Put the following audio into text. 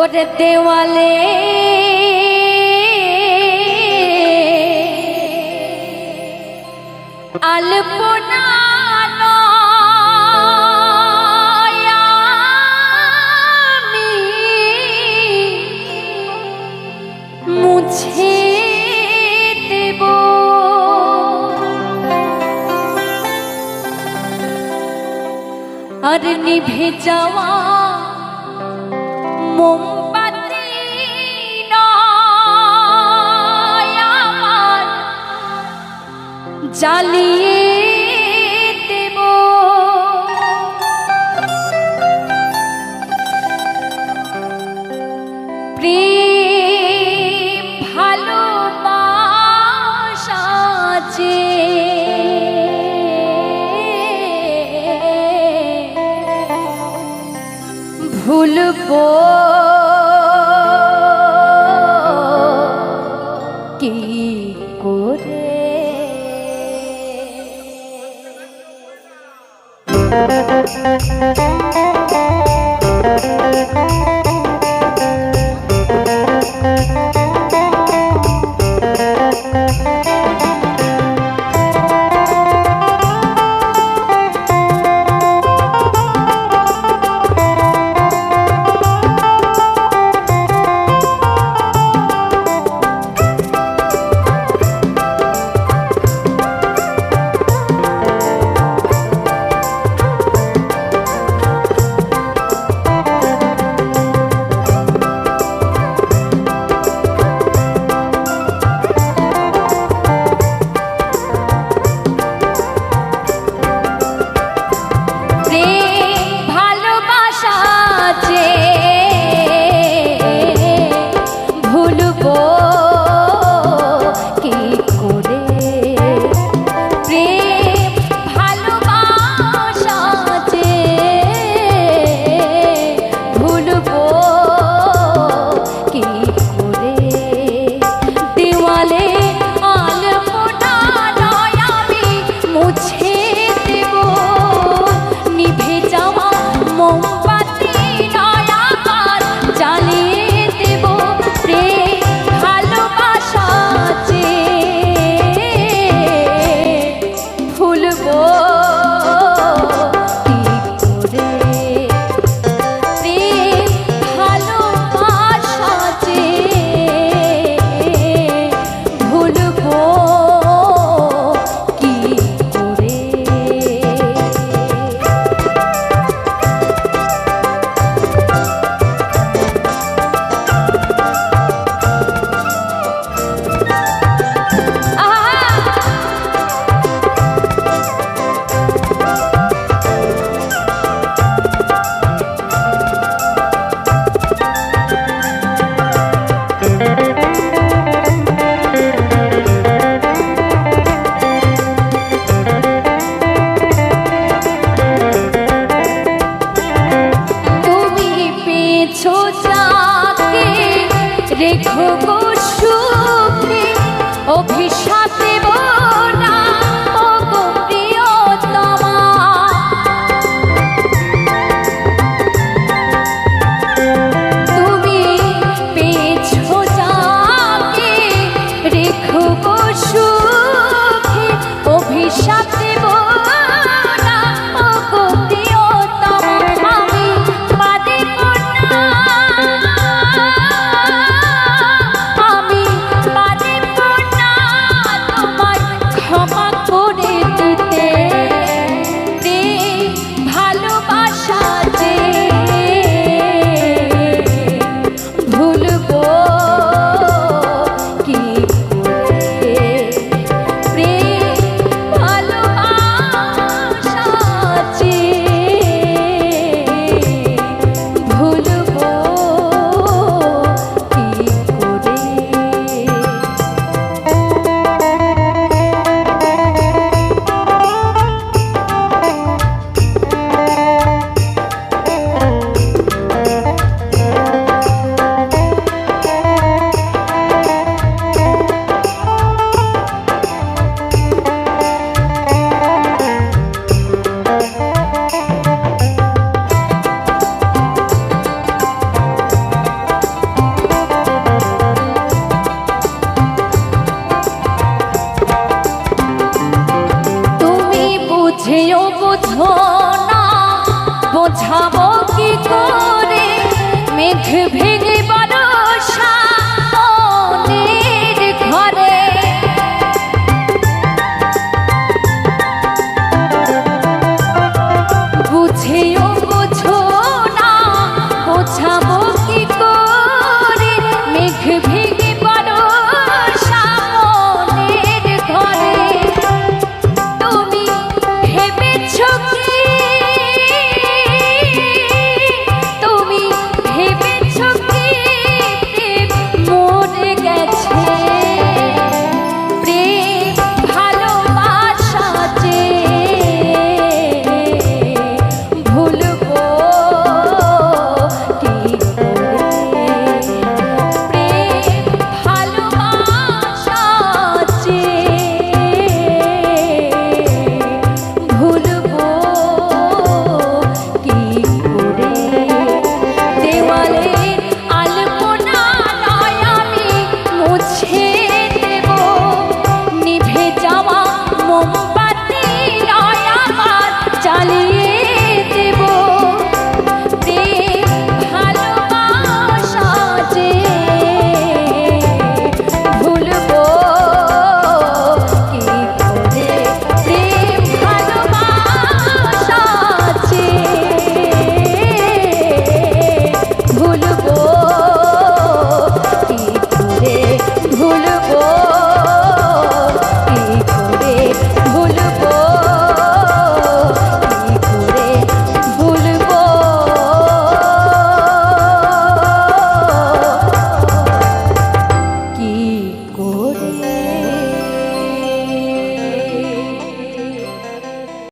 ওরে দেওয়ালে। আলপনা মুছে আর নিভে যাওয়া মোমবাতি জালিয়ে করব কি করে বুঝেও বুঝো না বোঝাবো কি করে? মেঘ ভেঙে বরসা